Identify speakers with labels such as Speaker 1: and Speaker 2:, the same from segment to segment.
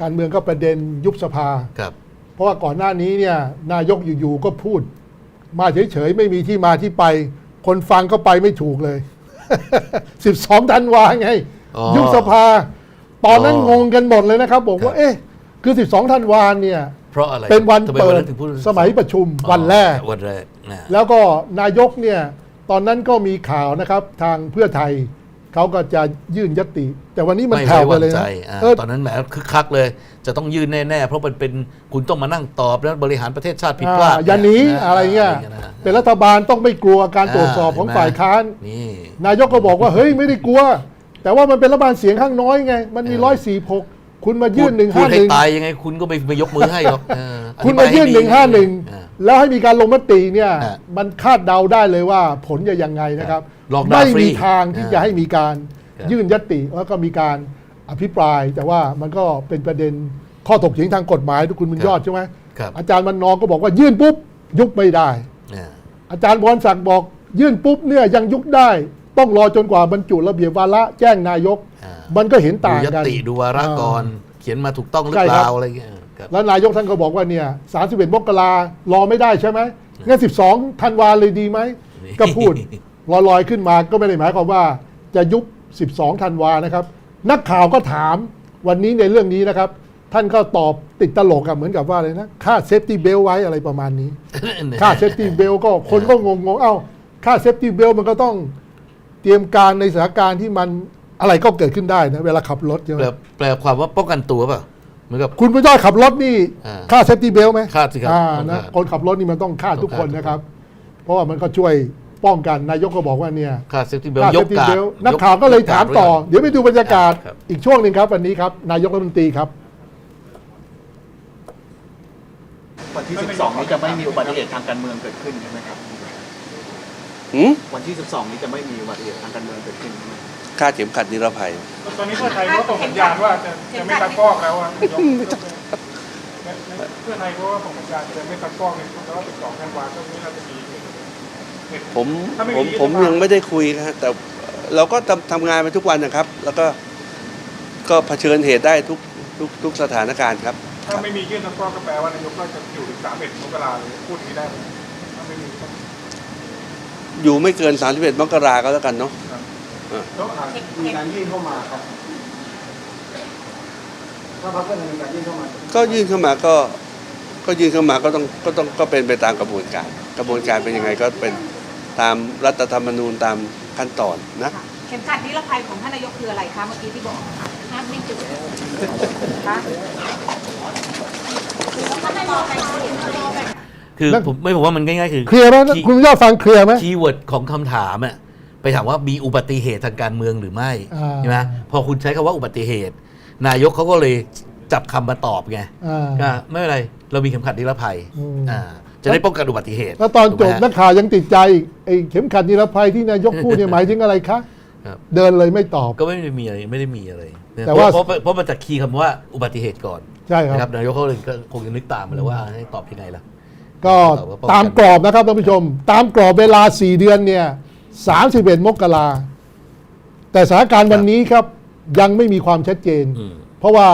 Speaker 1: การเมืองก็ประเด็นยุบสภา
Speaker 2: ครับ
Speaker 1: เพราะว่าก่อนหน้านี้เนี่ยนายกอยู่ๆก็พูด มาเฉยๆไม่มีที่มาที่ไป คนฟังก็ไปไม่ถูกเลย 12ธันวาไง
Speaker 2: อ๋อ
Speaker 1: ยุบสภา ตอนนั้น
Speaker 2: อ๋อง
Speaker 1: งกันหมดเลยนะครับ บอกว่า
Speaker 2: ครับ
Speaker 1: เอ๊ะคือ 12ธันวาเนี่ย
Speaker 2: เพราะอะไร
Speaker 1: เป็นวัน
Speaker 2: ทำไม
Speaker 1: เปิด
Speaker 2: ถึงพูด
Speaker 1: สมัยประชุมวันแรก
Speaker 2: วันแรกนะ
Speaker 1: แล้วก็นายกเนี่ยตอนนั้นก็มีข่าวนะครับทางเพื่อไทย เขาก็จะยื่นยติ แต่วันนี้มัน
Speaker 2: ไม่
Speaker 1: แผ่
Speaker 2: ไว้
Speaker 1: วไป
Speaker 2: วาง
Speaker 1: เลย
Speaker 2: ใจ
Speaker 1: นะ
Speaker 2: อ่า
Speaker 1: เออ
Speaker 2: ตอนนั้นแหมคึกคักเลย จะต้องยื่นแน่ๆ เพราะมันเป็นคุณต้องมานั่งตอบแล้วบริหารประเทศชาติผิดพลาด
Speaker 1: อ่าอย่าหนีะอะไรเงี้ย
Speaker 2: นะ
Speaker 1: เป็นรัฐบาลต้องไม่กลัวการตรวจสอบของ
Speaker 2: เห็นไหม
Speaker 1: ฝ่ายค้าน
Speaker 2: นี่
Speaker 1: นายกก็บอกว่า เฮ้ยไม่ได้กลัว แต่ว่ามันเป็นรัฐบาลเสียงข้างน้อยไง มันมี
Speaker 2: เออ
Speaker 1: ร้อยสี่หกคุณมายื่นหนึ่ง
Speaker 2: พู
Speaker 1: ห้า
Speaker 2: ด
Speaker 1: ห
Speaker 2: ให้
Speaker 1: นึ่ง
Speaker 2: ตายยังไงคุณก็ไม่ไปยกมือให้หรอกเออ
Speaker 1: คุณ
Speaker 2: อ
Speaker 1: มา
Speaker 2: ธิบ
Speaker 1: ยื่น
Speaker 2: ให
Speaker 1: นึ่งห้าหนึ่ง
Speaker 2: อ่า
Speaker 1: แล้วให้มีการลงมติเนี่ย
Speaker 2: อ่า
Speaker 1: มันคาดเดาได้เลยว่าผลจะยังไงนะครับ
Speaker 2: ลองด่า
Speaker 1: ไม่
Speaker 2: ฟรี
Speaker 1: มีทางที่
Speaker 2: อ่า
Speaker 1: จะให้มีการ
Speaker 2: ครับ
Speaker 1: ยื่นยติแล้วก็มีการอภิปราย แต่ว่ามันก็เป็นประเด็นข้อถกเถียงทางกฎหมายทุกคุณบุญยอดใช่ไหม
Speaker 2: ครับ
Speaker 1: อาจารย์มันนองก็บอกว่ายื่นปุ๊บยุบไม่ได้
Speaker 2: อ่า
Speaker 1: อาจารย์พรศักดิ์บอก ยื่นปุ๊บเนี่ยยังยุบได้ ต้องรอจนกว่าบรรจุระเบียบวาระแจ้งนายก
Speaker 2: อ่า
Speaker 1: มันก็เห็น
Speaker 2: ดู
Speaker 1: ต่าง
Speaker 2: ย
Speaker 1: กัน
Speaker 2: ติดูวาระก่อนเขียนมาถูกต้องหรือ
Speaker 1: ใช่
Speaker 2: เป
Speaker 1: ครับ
Speaker 2: ล่าอะไรเงี้ยครับ
Speaker 1: แล้วนายกท่านก็บอกว่าเนี่ย31มกรารอไม่ได้ใช่ไหมงั้น12ธันวาเลยดีไหม
Speaker 2: นี่
Speaker 1: ก็พูดลอยๆขึ้นมาก็ไม่ได้หมายความว่าจะยุบ 12 ธันวานะครับ นักข่าวก็ถามวันนี้ในเรื่องนี้นะครับ ท่านก็ตอบติดตลกอะเหมือนกับว่าอะไรนะค่าเซฟตี้เบลไว้อะไรประมาณนี้ ค่าเซฟตี้เบลก็คนก็งงๆ เอ้า ค่าเซฟตี้เบลมันก็ต้องเตรียมการในสถานการณ์ที่มันอะไรก็เกิดขึ้นได้นะ เวลาขับรถใช่ไหม
Speaker 2: แปลแปลความว่าป้องกันตัวเปล่า เหมือนกับ
Speaker 1: คุณผู้ย่อยขับรถนี่
Speaker 2: อ่า
Speaker 1: ค่าเซฟตี้เบลไหม
Speaker 2: คาดสิครับ
Speaker 1: อ่า
Speaker 2: ต้อง
Speaker 1: นะ
Speaker 2: คาด
Speaker 1: คนขับรถนี่มันต้องค่าดทุกคน
Speaker 2: ต้องคาด
Speaker 1: นะครับ เพราะว่ามันก็ช่วยป้องกันนายกก็บอกว่าเนี่ย
Speaker 2: ค่าเซฟตี้เบล
Speaker 1: ค่ายเซ
Speaker 2: ก
Speaker 1: ฟตี้
Speaker 2: กา
Speaker 1: เบ
Speaker 2: ด
Speaker 1: ลนักข่าวก็เลยถามต่อ เดี๋ยวไปดูบรรยากาศ
Speaker 2: ครับ
Speaker 1: อีกช่วงหนึ่งครับ วันนี้ครับ นายกรัฐมนตรีครับ
Speaker 3: วันที่ 12 นี้จะไม่มีอุบัติเหตุทางการเมืองเกิดขึ้นใช่ไหมครับ
Speaker 4: หืม
Speaker 3: วันที่ 12 นี้จะไม่มีอุบัติเหตุทางการเมืองเกิดขึ้นใช่ไหม
Speaker 4: คาดเข็มขัดนิรภัย
Speaker 5: ตอนนี้เพื่อไทยเขาส่งสัญญาณว่าจะจะไม่ตัดกอกแล้วอะยกเพื่อไทยเขาก็ส่งสัญญาณจะไม่ตัดกอกเนี่ยแล้วก็ติดต่อกันวาก็ไม่น่าจะมีเหตุ
Speaker 4: ผม
Speaker 5: ถ้าไม่
Speaker 4: ผม
Speaker 5: มี
Speaker 4: ผม
Speaker 5: รัฐบาล
Speaker 4: ยังไม่ได้คุยนะฮะแต่เราก็ทำทำงานไปทุกวันนะครับ แล้วก็ก็เผชิญเหตุได้ทุกทุกทุกสถานการณ์ครับ
Speaker 5: ถ้าไม่มียื่นตัดกอกก็แปลว่านายกก็จะอยู่ถึงสามเอ็ดมกราเลยพูดอย่างนี้ได้ไหมถ้าไม่มีก็
Speaker 4: อยู่ไม่เกิน31มกราก็แล้วกันเนาะ
Speaker 5: แล้วอ่าน
Speaker 3: มีการยื่นเข้ามาครับ ถ้าพรรคเพื่อไทยมีการยื่นเข้ามา
Speaker 4: ก็ยื่นเข้ามาก็ ก็ยื่นเข้ามาก็ต้องก็ต้องก็เป็นไปตามกระบวนการ กระบวนการเป็นยังไงก็เป็นตามรัฐธรรมนูญตามขั้นตอนนะ
Speaker 6: เข็มขัดนิรภัยของท่านนายกคืออะไรคะเมื่อกี้ที่บอกค่ะห้ามไม่จุดคะท่านนายกไปเห็นรอไป
Speaker 2: คือ
Speaker 1: นั่น
Speaker 2: ผมไม่ผมว่ามันง่ายๆคือ
Speaker 1: เคลียร์ไหม
Speaker 2: คีย์
Speaker 1: คุณยอยฟังเคลียร์ไหม
Speaker 2: คีย์เวิร์ดของคำถามอะ ไปถามว่ามีอุบัติเหตุทางการเมืองหรือไม่
Speaker 1: อ่า
Speaker 2: ใช่ไหมพอคุณใช้คำว่าอุบัติเหตุ นายกเขาก็เลยจับคำมาตอบไง
Speaker 1: อ่า
Speaker 2: ก็ไม่เป็นไรเรามีเข็มขัดนิรภัย
Speaker 1: อืม
Speaker 2: อ่าจะได้ป้องกันอุบัติเหตุ
Speaker 1: แล้วตอนจ
Speaker 2: ถู
Speaker 1: บ
Speaker 2: กไหม
Speaker 1: นักข่าวยังติดใจอีกไอ้เข็มขัดนิรภัยที่นายกพูดเนี่ยหมายถึงอะไรคะ
Speaker 2: ครับ
Speaker 1: เดินเลยไม่ตอบ
Speaker 2: ก็ไม่ได้มีอะไรไม่ได้มีอะไร
Speaker 1: แต่ว่า
Speaker 2: เพราะเพราะเพราะมันจะคีย์คำว่าอุบัติเหตุก่อน
Speaker 1: ใช่ค
Speaker 2: นะค
Speaker 1: รั
Speaker 2: รับบนายกเขาเลยก็คงจะนึกตามมาแล้วว่าให้ตอบที่ไหนล่ะ
Speaker 1: ก็
Speaker 2: ตอบว่าป้องกัน
Speaker 1: ตามกรอบนะครับท่านผู้ชม ตามกรอบเวลา 4 เดือนเนี่ย 31 มกราแต่สถานการณ์วันนี้ครับยังไม่มีความชัดเจน
Speaker 2: อืม
Speaker 1: เพราะว่า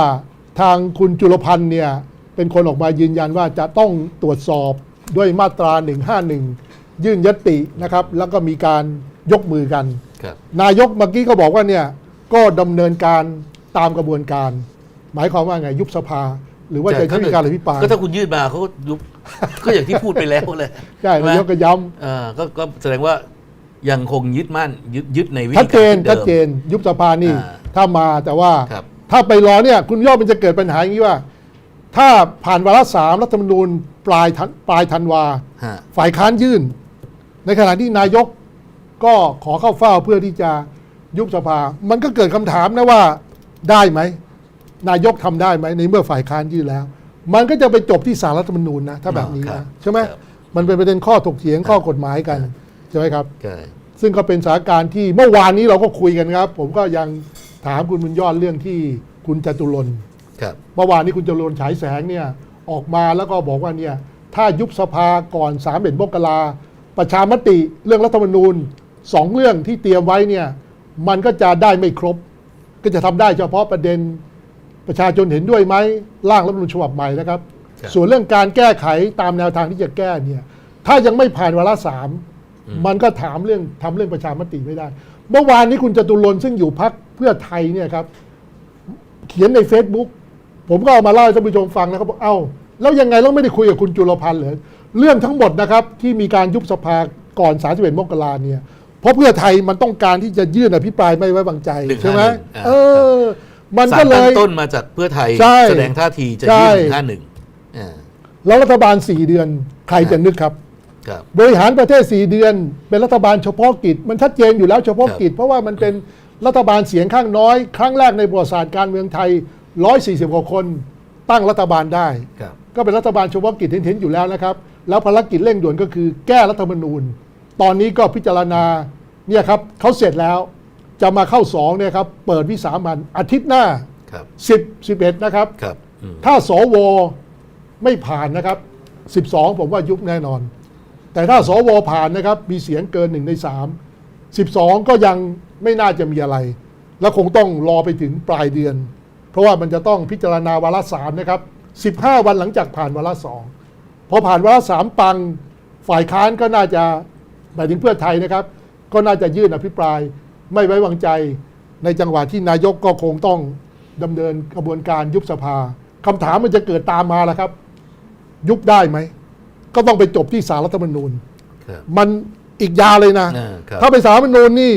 Speaker 1: ทางคุณจุลพันธ์เนี่ยเป็นคนออกมายืนยันว่าจะต้องตรวจสอบด้วยมาตรา 151 ยื่นยตินะครับ แล้วก็มีการยกมือกัน
Speaker 2: ครับ
Speaker 1: นายกเมื่อกี้ก็บอกว่าเนี่ยก็ดำเนินการตามกระบวนการ หมายความว่าไงยุบสภา หรือว่าจะใช้มีการอภิปราย
Speaker 2: ก็ถ้าคุณยื่นมาเขาก็ยุบก็อย่างที่พูดไปแล้วเลย
Speaker 1: ใช่
Speaker 2: ไหม
Speaker 1: นายกก็ย้ำ
Speaker 2: เอ่าก็ก็แสดงว่า ยังคงยึดมั่นยึดยึดในวิธี
Speaker 1: ชัดเจน
Speaker 2: การที่
Speaker 1: ชัด
Speaker 2: ดิม
Speaker 1: เจน ยุบสภานี่
Speaker 2: อ่า
Speaker 1: ถ้ามาแต่ว่า
Speaker 2: ครับ
Speaker 1: ถ้าไปรอเนี่ยคุณยอดมันจะเกิดปัญหาอย่างนี้ว่า ถ้าผ่านวาระสามรัฐธรรมนูญปลายธันปลายธันวา
Speaker 2: ฮะ
Speaker 1: ฝ่ายค้านยื่น ในขณะที่นายกก็ขอเข้าเฝ้าเพื่อที่จะยุบสภา มันก็เกิดคำถามนะว่าได้ไหม นายกทำได้ไหมในเมื่อฝ่ายค้านยื่นแล้ว มันก็จะไปจบที่สารรัฐธรรมนูญนะถ้าแบบนี้
Speaker 2: ครั
Speaker 1: นะ
Speaker 2: บ
Speaker 1: ใช่ไหม
Speaker 2: ครับ
Speaker 1: มันเป็นประเด็นข้อถกเถียงข้อกฎหมายกันใช่ไหมครับ
Speaker 2: ใช่
Speaker 1: ซึ่งก็เป็นสถานการณ์ที่เมื่อวานนี้เราก็คุยกันครับ ผมก็ยังถามคุณบุญยอดเรื่องที่คุณจตุรนต์
Speaker 2: ครับ
Speaker 1: เมื่อวานนี้คุณจตุรนต์ฉายแสงเนี่ยออกมาแล้วก็บอกว่าเนี่ยถ้ายุบสภาก่อน3ามเอ็ดมกราประชามติเรื่องรัฐธรรมนูญสองเรื่องที่เตรียมไว้เนี่ยมันก็จะได้ไม่ครบ ก็จะทำได้เฉพาะประเด็นประชาชนเห็นด้วยไหมร่างรัฐธรรมนูญฉบับใหม่นะครับ
Speaker 2: ครับ
Speaker 1: ส่วนเรื่องการแก้ไขตามแนวทางที่จะแก้เนี่ยถ้ายังไม่ผ่านวาระสาม มันก็ถามเรื่องทำเรื่องประชามติไม่ได้ เมื่อวานนี้คุณจตุรนต์ซึ่งอยู่พักเพื่อไทยเนี่ยครับ เขียนใน Facebook ผมก็เอามาเล่าให้ท่านผู้ชมฟังนะครับบอกเอ้าแล้วยังไงเราไม่ได้คุยกับคุณจุลพันธ์เหรอเรื่องทั้งหมดนะครับ ที่มีการยุบสภาก่อน31มกราเนี่ยเพราะเพื่อไทยมันต้องการที่จะยื่นอภิปรายไม่ไว้วางใจ
Speaker 2: 151
Speaker 1: ใช่ไหม
Speaker 2: อ่า
Speaker 1: เออ มัน
Speaker 2: สา
Speaker 1: ก็
Speaker 2: ร
Speaker 1: เล
Speaker 2: ตั้ง
Speaker 1: ย
Speaker 2: ต้นมาจากเพื่อไทย
Speaker 1: ใช่
Speaker 2: แสดงท่าทีจะ
Speaker 1: ใช่
Speaker 2: ยื่นหนึ่งห้าหนึ่งอ่า
Speaker 1: แล้วรัฐบาล4เดือนใครจะนึกครับ
Speaker 2: ครั บ
Speaker 1: บริหารประเทศ 4 เดือน เป็นรัฐบาลเฉพาะกิจ มันชัดเจนอยู่แล้วเฉพาะกิจ เพราะว่ามันเป็นรัฐบาลเสียงข้างน้อย ครั้งแรกในประวัติศาสตร์การเมืองไทย 140 กว่าคนตั้งรัฐบาลได้
Speaker 2: ครับ
Speaker 1: ก็เป็นรัฐบาลเฉพาะกิจเห็นๆอยู่แล้วนะครับ แล้วภารกิจเร่งด่วนก็คือแก้รัฐธรรมนูญ ตอนนี้ก็พิจารณาเนี่ยครับเขาเสร็จแล้วจะมาเข้าสองเนี่ยครับเปิดวิสามันอาทิตย์หน้า
Speaker 2: ครับ
Speaker 1: 10 11นะครับ
Speaker 2: ครับอืม
Speaker 1: ถ้าสวไม่ผ่านนะครับ12ผมว่ายุบแน่นอน แต่ถ้าสวผ่านนะครับ มีเสียงเกินหนึ่งในสาม12ก็ยังไม่น่าจะมีอะไร แล้วคงต้องรอไปถึงปลายเดือน เพราะว่ามันจะต้องพิจารณาวาระสามนะครับ15วันหลังจากผ่านวาระสองพอผ่านวาระสามปังฝ่ายค้านก็น่าจะหมายถึงเพื่อไทยนะครับ ก็น่าจะยื่นอภิปรายไม่ไว้วางใจในจังหวะที่นายกก็คงต้องดำเนินกระบวนการยุบสภาคำถามมันจะเกิดตามมาแล้วครับ ยุบได้ไหม ก็ต้องไปจบที่สารรัฐธรรมนูญ
Speaker 2: ครับ
Speaker 1: มันอีกยาวเลยนะ
Speaker 2: อ่าครับ
Speaker 1: ถ้าไปสารรัฐธรรมนูญนี่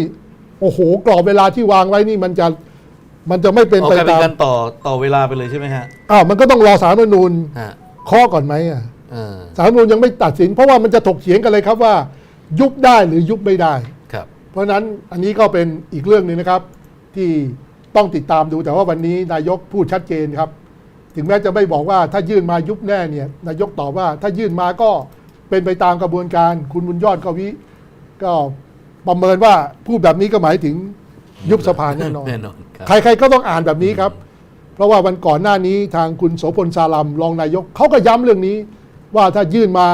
Speaker 1: โอ้โห กรอบเวลาที่วางไว้นี่มันจะมันจะไม่เป็น
Speaker 2: เอา
Speaker 1: ไป
Speaker 2: กลายเป็น
Speaker 1: ตาม
Speaker 2: การต่อต่อเวลาไปเลยใช่ไหมฮะ
Speaker 1: อ้าวมันก็ต้องรอสารรัฐธรรมนูญ
Speaker 2: ฮะ
Speaker 1: ข้อก่อนไหมอะ
Speaker 2: เออ
Speaker 1: สารรัฐธรรมนูญยังไม่ตัดสิน เพราะว่ามันจะถกเถียงกันเลยครับว่า ยุบได้หรือยุบไม่ได้
Speaker 2: ครับ
Speaker 1: เพราะฉะนั้นอันนี้ก็เป็นอีกเรื่องหนึ่งนะครับ ที่ต้องติดตามดูแต่ว่าวันนี้นายกพูดชัดเจนครับ ถึงแม้จะไม่บอกว่าถ้ายื่นมายุบแน่เนี่ยนายกตอบว่า ถ้ายื่นมาก็เป็นไปตามกระบวนการ คุณบุญยอดก็วิ ก็ประเมินว่าพูดแบบนี้ก็หมายถึงยุบสภาแน่นอน
Speaker 2: แน่นอนครับ
Speaker 1: ใครๆก็ต้องอ่านแบบนี้ครับ เพราะว่าวันก่อนหน้านี้ทางคุณโสพลซาลัมรองนายกเขาก็ย้ำเรื่องนี้ ว่าถ้ายื่นมา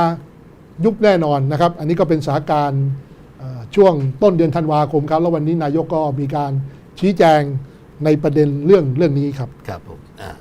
Speaker 1: ยุบแน่นอนนะครับ อันนี้ก็เป็นสถานการณ์เอ่อช่วงต้นเดือนธันวาคมครับ แล้ววันนี้นายกก็มีการชี้แจงในประเด็นเรื่องเรื่องนี้ครับ
Speaker 2: ครับผมอ่า